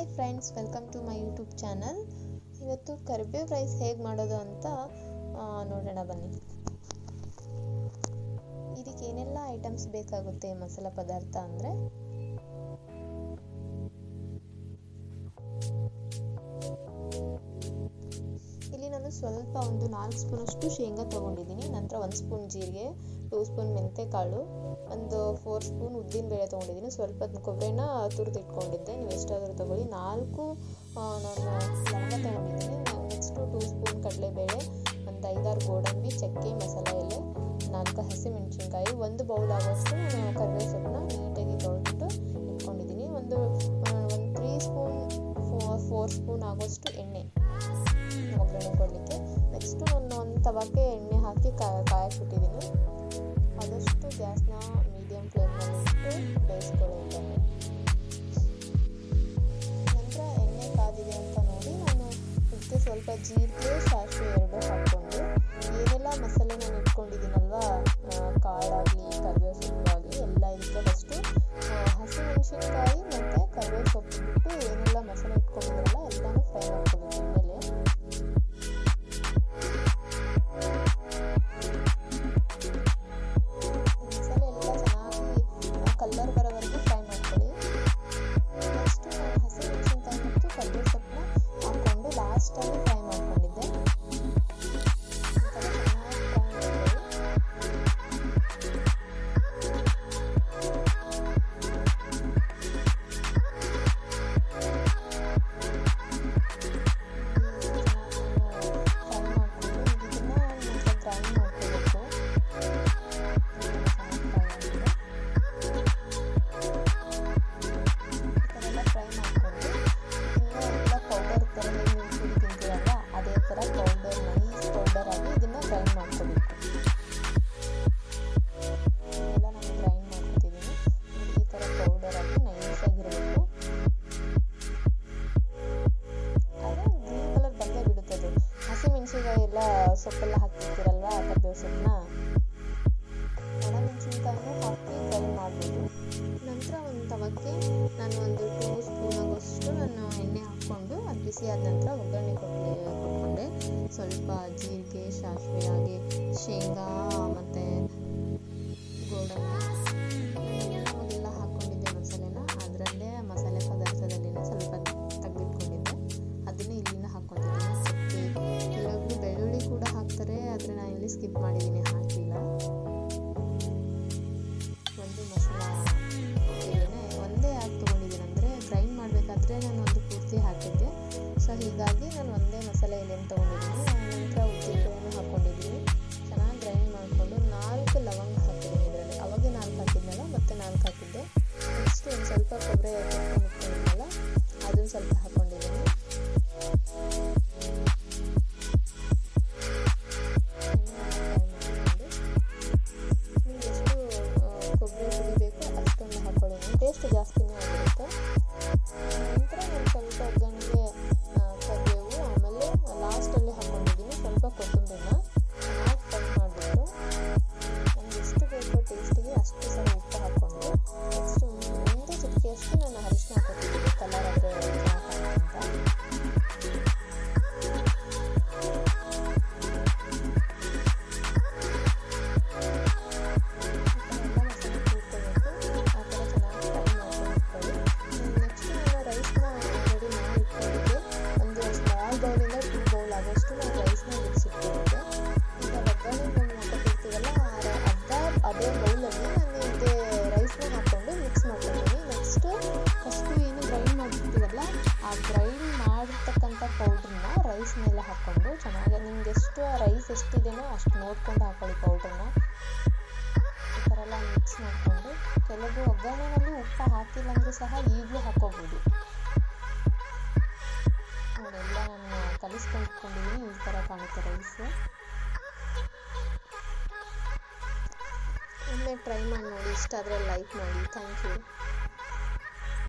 Hi friends welcome to my YouTube channel ಇವತ್ತು ಕರಿಬೇವು rice ಹೇಗೆ ಮಾಡೋದು ಅಂತ ನೋಡೋಣ ಬನ್ನಿ. ಇದಕ್ಕೆ ಏನೆಲ್ಲ ಐಟಮ್ಸ್ ಬೇಕಾಗುತ್ತೆ ಮಸಾಲ ಪದಾರ್ಥ ಅಂದರೆ? ಇಲ್ಲಿ ನಾನು ಸ್ವಲ್ಪ ಒಂದು ನಾಲ್ಕು ಸ್ಪೂನಷ್ಟು ಶೇಂಗಾ ತೊಗೊಂಡಿದ್ದೀನಿ. ನಂತರ ಒಂದು ಸ್ಪೂನ್ ಜೀರಿಗೆ ಟೂ ಸ್ಪೂನ್ ಮೆಂತೆಕಾಳು, ಒಂದು ಫೋರ್ ಸ್ಪೂನ್ ಉದ್ದಿನ ಬೇಳೆ ತೊಗೊಂಡಿದ್ದೀನಿ. ಸ್ವಲ್ಪ ಕೊಬ್ಬರಿನ ತುರಿದು ಇಟ್ಕೊಂಡಿದ್ದೆ. ನೀವು ಎಷ್ಟಾದರೂ ತೊಗೊಳ್ಳಿ. ನಾಲ್ಕು ನಾನು ಲವಂಗ ತೊಗೊಂಡಿದ್ದೀನಿ. ನೆಕ್ಸ್ಟು ಟೂ ಸ್ಪೂನ್ ಕಡಲೆಬೇಳೆ, ಒಂದು ಐದಾರು ಗೋಡಂಬಿ, ಚಕ್ಕೆ, ಮಸಾಲೆ ಎಲೆ, ನಾಲ್ಕು ಹಸಿಮೆಣಸಿನ್ಕಾಯಿ, ಒಂದು ಬೌಲ್ ಆಗೋಷ್ಟು ಕರಿಬೇವು ಸೊಪ್ಪನ್ನ ನೀಟಾಗಿ ತೊಳೆದ್ಬಿಟ್ಟು ಇಟ್ಕೊಂಡಿದ್ದೀನಿ. ಒಂದು ಒಂದು ತ್ರೀ ಸ್ಪೂನ್ ಫೋರ್ ಸ್ಪೂನ್ ಆಗೋಷ್ಟು ಎಣ್ಣೆ ಒಗ್ಗರಣೆ ಕೊಡಲಿಕ್ಕೆ ನೆಕ್ಸ್ಟು ನಾನು ಒಂದು ತವಾಕ್ಕೆ ಎಣ್ಣೆ ಹಾಕಿ ಕಾಯಿ ಗ್ಯಾಸ್ನ ಮೀಡಿಯಮ್ ಫ್ಲೇಮ್ನಲ್ಲಿ ಇಟ್ಟು ಬೇಯಿಸ್ಕೊಳ್ಳಿ ಇದನ್ನು ನಂತರ ಎಣ್ಣೆ ಕಾದಿದೆ ಅಂತ ನೋಡಿ ನಾನು ಇದಕ್ಕೆ ಸ್ವಲ್ಪ ಜೀರಿಗೆ ಸಾಸಿವೆ ಬಿಸಿ ಆದ ನಂತರ ಒಗ್ಗರಣೆ ಕೊಟ್ಟೆ ಕೊಟ್ಕೊಂಡೆ. ಸ್ವಲ್ಪ ಜೀರಿಗೆ ಸಾಸಿವೆ ಹಾಗೆ ಶೇಂಗಾ ಮತ್ತು ಪೌಡ್ರನ್ನ ರೈಸ್ ಮೇಲೆ ಹಾಕ್ಕೊಂಡು ಚೆನ್ನಾಗಿ, ನಿಮ್ಗೆ ಎಷ್ಟು ರೈಸ್ ಎಷ್ಟಿದೆಯೋ ಅಷ್ಟು ನೋಡ್ಕೊಂಡು ಹಾಕೊಳ್ಳಿ ಪೌಡ್ರನ್ನ ಈ ಥರ ಎಲ್ಲ ಮಿಕ್ಸ್ ಮಾಡಿಕೊಂಡು ಕೆಲವು ಒಗ್ಗರಣೆಯಲ್ಲಿ ಉಪ್ಪು ಹಾಕಿಲ್ಲ ಅಂದರೂ ಸಹ ಈಗಲೂ ಹಾಕ್ಕೋಬೋದು. ಅವರೆಲ್ಲ ನಾನು ಕಲಿಸ್ಕೊಂಡು ಇಟ್ಕೊಂಡಿದ್ದೀನಿ ಈ ಥರ ಕಾಣುತ್ತೆ ರೈಸ್ ಒಮ್ಮೆ ಟ್ರೈ ಮಾಡಿ ನೋಡಿ ಇಷ್ಟ ಆದರೆ ಲೈಕ್ ಮಾಡಿ. Thank you